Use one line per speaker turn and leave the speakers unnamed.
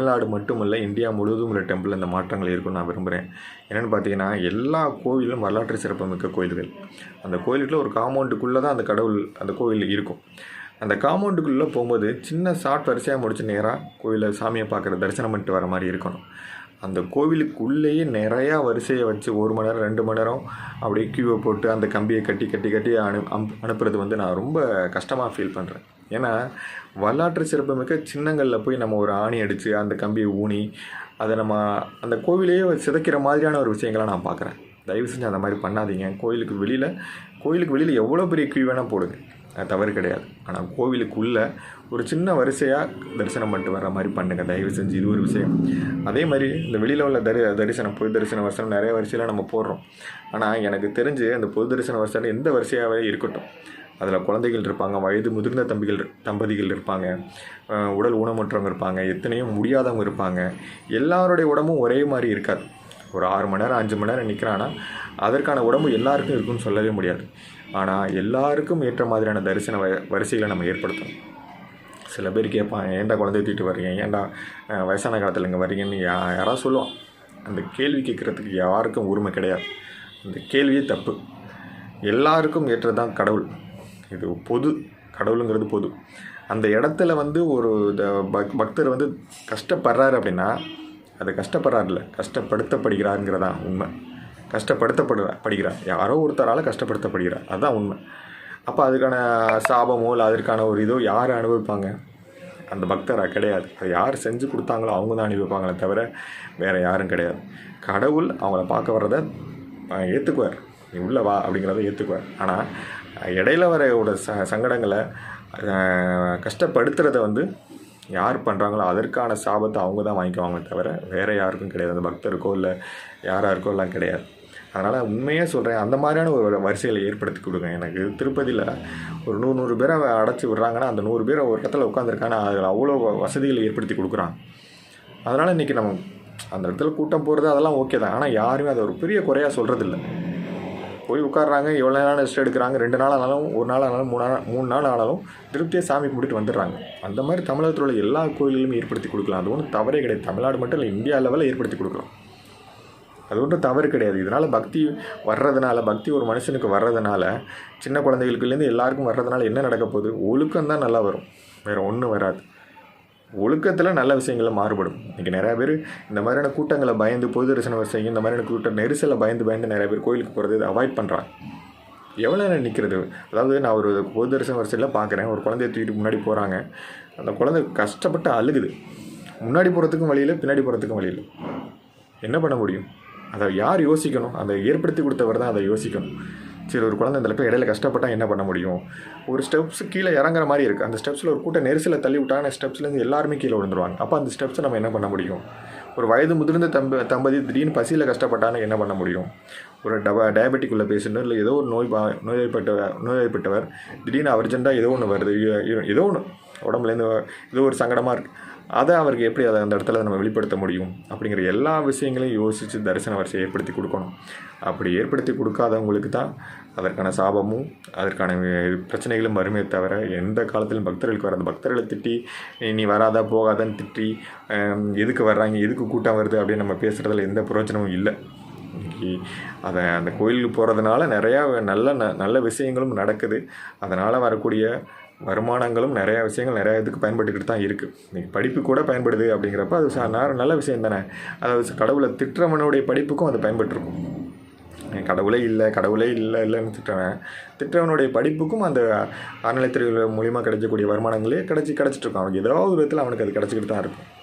தமிழ்நாடு மட்டுமல்ல இந்தியா முழுவதும் உள்ள டெம்பிள் இந்த மாற்றங்கள் இருக்குன்னு நான் விரும்புகிறேன் என்னென்னு பார்த்தீங்கன்னா எல்லா கோவிலும் வரலாற்று சிறப்புமிக்க கோயில்கள். அந்த கோயிலுக்குள்ள ஒரு காம்பவுண்டுக்குள்ளே தான் அந்த கடவுள் அந்த கோவில் இருக்கும். அந்த காம்பவுண்டுக்குள்ளே போகும்போது சின்ன ஷார்ட் வரிசையாக முடிச்சு நேராக கோயிலில் சாமியை பார்க்குற தரிசனம் பண்ணிட்டு வர மாதிரி இருக்கணும். அந்த கோவிலுக்குள்ளேயே நிறையா வரிசையை வச்சு ஒரு மணி நேரம் ரெண்டு மணி நேரம் அப்படியே கியூவை போட்டு அந்த கம்பியை கட்டி கட்டி கட்டி அனு அம் அனுப்புறது வந்து நான் ரொம்ப கஷ்டமாக ஃபீல் பண்ணுறேன் ஏன்னா வரலாற்று சிறப்புமிக்க சின்னங்களில் போய் நம்ம ஒரு ஆணி அடித்து அந்த கம்பியை ஊனி அதை நம்ம அந்த கோவிலையே சிதைக்கிற மாதிரியான ஒரு விஷயங்களை நான் பார்க்குறேன். தயவு செஞ்சு அந்த மாதிரி பண்ணாதீங்க. கோயிலுக்கு வெளியில் கோயிலுக்கு வெளியில் எவ்வளோ பெரிய கியூ வேணால் போடுங்க. தவறு கிடையாது. ஆனால் கோவிலுக்குள்ளே ஒரு சின்ன வரிசையாக தரிசனம் பண்ணிட்டு வர மாதிரி பண்ணுங்கள் தயவு செஞ்சு இது ஒரு விஷயம். அதே மாதிரி இந்த வெளியில் உள்ள தரி தரிசனம் பொது தரிசன வரிசனம் நிறைய வரிசையில் நம்ம போடுறோம். ஆனால் எனக்கு தெரிஞ்சு அந்த பொது தரிசன வரிசையில் எந்த வரிசையாகவே இருக்கட்டும். அதில் குழந்தைகள் இருப்பாங்க வயது முதிர்ந்த தம்பிகள் தம்பதிகள் இருப்பாங்க உடல் ஊனமுற்றவங்க இருப்பாங்க எத்தனையோ முடியாதவங்க இருப்பாங்க. எல்லாருடைய உடம்பும் ஒரே மாதிரி இருக்காது. ஒரு ஆறு மணி நேரம் அஞ்சு மணி நேரம் நிற்கிறான்னா அதற்கான உடம்பு எல்லாருக்கும் இருக்குன்னு சொல்லவே முடியாது. ஆனால் எல்லாருக்கும் ஏற்ற மாதிரியான தரிசன வ வரிசைகளை நம்ம ஏற்படுத்தணும். சில பேர் கேட்பான் ஏன்டா குழந்தைய தூக்கிட்டு வரீங்க ஏன்டா வயசான காலத்தில் இங்கே வரீங்கன்னு யா யாராவது சொல்லுவான். அந்த கேள்வி கேட்குறதுக்கு யாருக்கும் உரிமை கிடையாது. அந்த கேள்வியே தப்பு. எல்லாருக்கும் ஏற்றதான் கடவுள். இது பொது கடவுளுங்கிறது பொது. அந்த இடத்துல வந்து ஒரு த- பக் பக்தர் வந்து கஷ்டப்படுறாரு அப்படின்னா அது கஷ்டப்படுறாருல. கஷ்டப்படுத்தப்படுகிறாருங்கிறதா உண்மை. கஷ்டப்படுத்தப்படுற படிக்கிறார் யாரோ ஒருத்தரால் கஷ்டப்படுத்தப்படுகிறார். அதுதான் உண்மை. அப்போ அதுக்கான சாபமோ இல்லை அதற்கான ஒரு இதோ யார் அனுபவிப்பாங்க? அந்த பக்தரா? கிடையாது. அதை யார் செஞ்சு கொடுத்தாங்களோ அவங்க தான் அனுபவிப்பாங்களே தவிர வேறு யாரும் கிடையாது. கடவுள் அவங்கள பார்க்க வர்றதை ஏற்றுக்குவார் நீ உள்ளே வா அப்படிங்கிறத ஏற்றுக்குவார் ஆனால் இடையில வரையோட ச சங்கடங்களை அஹ், கஷ்டப்படுத்துறத வந்து யார் பண்ணுறாங்களோ அதற்கான சாபத்தை அவங்க தான் வாங்கிக்குவாங்க தவிர வேறு யாருக்கும் கிடையாது. அந்த பக்தருக்கோ இல்லை யாராருக்கோ எல்லாம் கிடையாது. அதனால் உண்மையாக சொல்கிறேன் அந்த மாதிரியான ஒரு வரிசைகளை ஏற்படுத்தி கொடுங்க. எனக்கு திருப்பதியில் ஒரு நூறு நூறு பேரை அடைச்சி விட்றாங்கன்னா அந்த நூறு பேரை ஒரு இடத்துல உட்காந்துருக்காங்க அதில் அவ்வளோ வசதிகளை ஏற்படுத்தி கொடுக்குறாங்க அதனால் இன்றைக்கி நம்ம அந்த இடத்துல கூட்டம் போகிறது அதெல்லாம் ஓகே தான். ஆனால் யாருமே அதை ஒரு பெரிய குறையாக சொல்கிறதில்ல போய் உட்கார்றாங்க எவ்வளோ நேரம் ரெஸ்ட் எடுக்கிறாங்க ரெண்டு நாள் ஆனாலும் ஒரு நாள் ஆனாலும் மூணு நாள் மூணு நாள் ஆனாலும் திருப்தியாக சாமி கும்பிட்டு வந்துடுறாங்க. அந்த மாதிரி தமிழகத்தில் உள்ள எல்லா கோயில்களும் ஏற்படுத்தி கொடுக்கலாம். அது ஒன்றும் தவறே கிடையாது. தமிழ்நாடு மட்டும் இல்லை இந்தியா லெவலில் ஏற்படுத்தி கொடுக்கலாம். அது ஒன்றும் தவறு கிடையாது. இதனால் பக்தி வர்றதுனால பக்தி ஒரு மனுஷனுக்கு வர்றதுனால சின்ன குழந்தைகளுக்குலேருந்து எல்லாருக்கும் வர்றதுனால என்ன நடக்க போகுது? ஒழுக்கம் தான் நல்லா வரும். வேறு ஒன்றும் வராது. ஒழுக்கத்தில் நல்ல விஷயங்களை மாறுபடும். இன்றைக்கி நிறையா பேர் இந்த மாதிரியான கூட்டங்களை பயந்து பொது தரிசனம் செய்யும் இந்த மாதிரியான கூட்ட நெரிசலை பயந்து பயந்து நிறைய பேர் கோயிலுக்கு போகிறது இதை அவாய்ட் பண்ணுறாங்க எவ்வளோ நேரம் நிற்கிறது அதாவது நான் ஒரு பொது தரிசன வரிசையில் பார்க்குறேன். ஒரு குழந்தைய தூக்கிட்டு முன்னாடி போகிறாங்க அந்த குழந்தை கஷ்டப்பட்டு அழுகுது. முன்னாடி போகிறதுக்கும் வழியில் பின்னாடி போகிறதுக்கும் வழியில் என்ன பண்ண முடியும்? அதை யார் யோசிக்கணும்? அதை ஏற்படுத்தி கொடுத்தவர் தான் அதை யோசிக்கணும். சரி ஒரு குழந்தை இந்த போய் இடையில கஷ்டப்பட்டால் என்ன பண்ண முடியும்? ஒரு ஸ்டெப்ஸ் கீழே இறங்குற மாதிரி இருக்குது அந்த ஸ்டெப்ஸில் ஒரு கூட்ட நெரிசலை தள்ளி விட்டாங்க ஸ்டெப்ஸ்லேருந்து எல்லாருமே கீழே விழுந்துருவாங்க. அப்போ அந்த ஸ்டெப்ஸை நம்ம என்ன பண்ண முடியும்? ஒரு வயது முதிர்ந்த தம்ப தம்பதி திடீர்னு பசியில் கஷ்டப்பட்டான்னு என்ன பண்ண முடியும்? ஒரு டப டயபெட்டிக் உள்ள பேஷண்ட் இல்லை ஏதோ ஒரு நோய் பா நோய்வாய்ப்பட்ட நோய்வாய்ப்பட்டவர் திடீர்னு அர்ஜென்ட்டாக ஏதோ ஒன்று வருது ஏதோ ஒன்று உடம்புலேருந்து இது ஒரு சங்கடமாக இருக்குது அதை அவருக்கு எப்படி அதை அந்த இடத்துல நம்ம வெளிப்படுத்த முடியும் அப்படிங்கிற எல்லா விஷயங்களையும் யோசித்து தரிசன வரிசையை ஏற்படுத்தி கொடுக்கணும். அப்படி ஏற்படுத்தி கொடுக்காதவங்களுக்கு தான் அதற்கான சாபமும் அதற்கான பிரச்சனைகளும் வருமே தவிர எந்த காலத்திலும் பக்தர்களுக்கு வராது. பக்தர்களை திட்டி "நீ- வராதா போகாதான்னு திட்டி எதுக்கு வர்றாங்க எதுக்கு கூட்டம் வருது? அப்படின்னு நம்ம பேசுகிறதுல எந்த பிரயோஜனமும் இல்லை. அதை அந்த கோயிலுக்கு போகிறதுனால நிறையா நல்ல ந- நல்ல விஷயங்களும் நடக்குது. அதனால் வரக்கூடிய வருமானங்களும் நிறையா விஷயங்கள் நிறையா இதுக்கு பயன்பட்டுக்கிட்டு தான் இருக்குது இன்னைக்கு படிப்பு கூட பயன்படுது அப்படிங்கிறப்ப அது ச- நல்ல விஷயம் தானே. அதாவது கடவுளை திட்டவனுடைய படிப்புக்கும் அது பயன்பட்டுருக்கும். கடவுளே இல்லை கடவுளே இல்லை இல்லைன்னு திட்டுறவன். திட்டவனுடைய படிப்புக்கும் அந்த அறநிலைத்துறை மூலியமாக கிடைக்கக்கூடிய வருமானங்களே கிடச்சி கிடச்சிட்ருக்கும் அவனுக்கு ஏதாவது ஒரு விதத்தில் அவனுக்கு அது கிடச்சிக்கிட்டு தான் இருக்கும்.